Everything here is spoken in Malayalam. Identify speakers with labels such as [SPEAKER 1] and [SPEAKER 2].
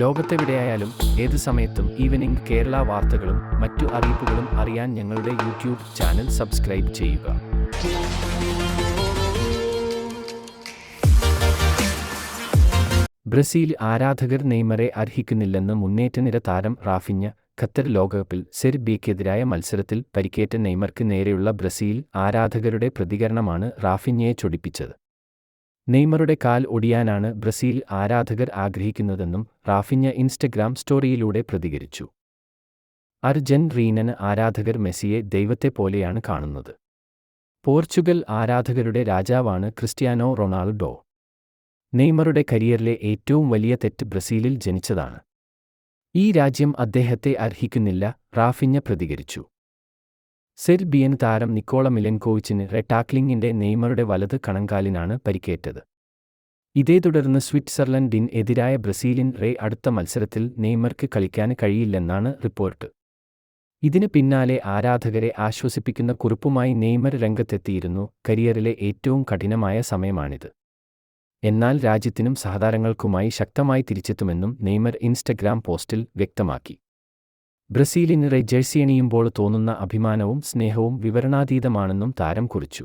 [SPEAKER 1] ലോകത്തെവിടെയായാലും ഏത് സമയത്തും ഈവനിംഗ് കേരള വാർത്തകളും മറ്റു അറിയിപ്പുകളും അറിയാൻ ഞങ്ങളുടെ യൂട്യൂബ് ചാനൽ സബ്സ്ക്രൈബ് ചെയ്യുക. ബ്രസീൽ ആരാധകർ നെയ്മറെ അർഹിക്കുന്നില്ലെന്ന് മുന്നേറ്റനിര താരം റാഫിഞ്ഞ ഖത്തർ ലോകകപ്പിൽ സെർബിയയ്ക്കെതിരായ മത്സരത്തിൽ പരിക്കേറ്റ നെയ്മർക്ക് നേരെയുള്ള ബ്രസീൽ ആരാധകരുടെ പ്രതികരണമാണ് റാഫിഞ്ഞയെ ചൊടിപ്പിച്ചത്. നെയ്മറുടെ കാൽ ഒടിയാനാണ് ബ്രസീൽ ആരാധകർ ആഗ്രഹിക്കുന്നതെന്നും റാഫിഞ്ഞ ഇൻസ്റ്റഗ്രാം സ്റ്റോറിയിലൂടെ പ്രതികരിച്ചു. അർജൻ അർജന്റീനൻ ആരാധകർ മെസ്സിയെ ദൈവത്തെപ്പോലെയാണ് കാണുന്നത്. പോർച്ചുഗൽ ആരാധകരുടെ രാജാവാണ് ക്രിസ്ത്യാനോ റൊണാൾഡോ. നെയ്മറുടെ കരിയറിലെ ഏറ്റവും വലിയ തെറ്റ് ബ്രസീലിൽ ജനിച്ചതാണ്. ഈ രാജ്യം അദ്ദേഹത്തെ അർഹിക്കുന്നില്ല റാഫിഞ്ഞ പ്രതികരിച്ചു. സെർബിയൻ താരം നിക്കോള മിലൻകോവിച്ചിന് റെട്ടാക്ലിംഗിന്റെ നെയ്മറുടെ വലത് കണങ്കാലിനാണ് പരിക്കേറ്റത്. ഇതേ തുടർന്ന് സ്വിറ്റ്സർലൻഡിൻ എതിരായ ബ്രസീലിൻ റേ അടുത്ത മത്സരത്തിൽ നെയ്മർക്ക് കളിക്കാൻ കഴിയില്ലെന്നാണ് റിപ്പോർട്ട്. ഇതിന് പിന്നാലെ ആരാധകരെ ആശ്വസിപ്പിക്കുന്ന കുറിപ്പുമായി നെയ്മർ രംഗത്തെത്തിയിരുന്നു കരിയറിലെ ഏറ്റവും കഠിനമായ സമയമാണിത്. എന്നാൽ രാജ്യത്തിനും സഹതാരങ്ങൾക്കുമായി ശക്തമായി തിരിച്ചെത്തുമെന്നും നെയ്മർ ഇൻസ്റ്റഗ്രാം പോസ്റ്റിൽ വ്യക്തമാക്കി. ബ്രസീലിന് ജേഴ്സി അണിയുമ്പോൾ തോന്നുന്ന അഭിമാനവും സ്നേഹവും വിവരണാതീതമാണെന്നും താരം കുറിച്ചു.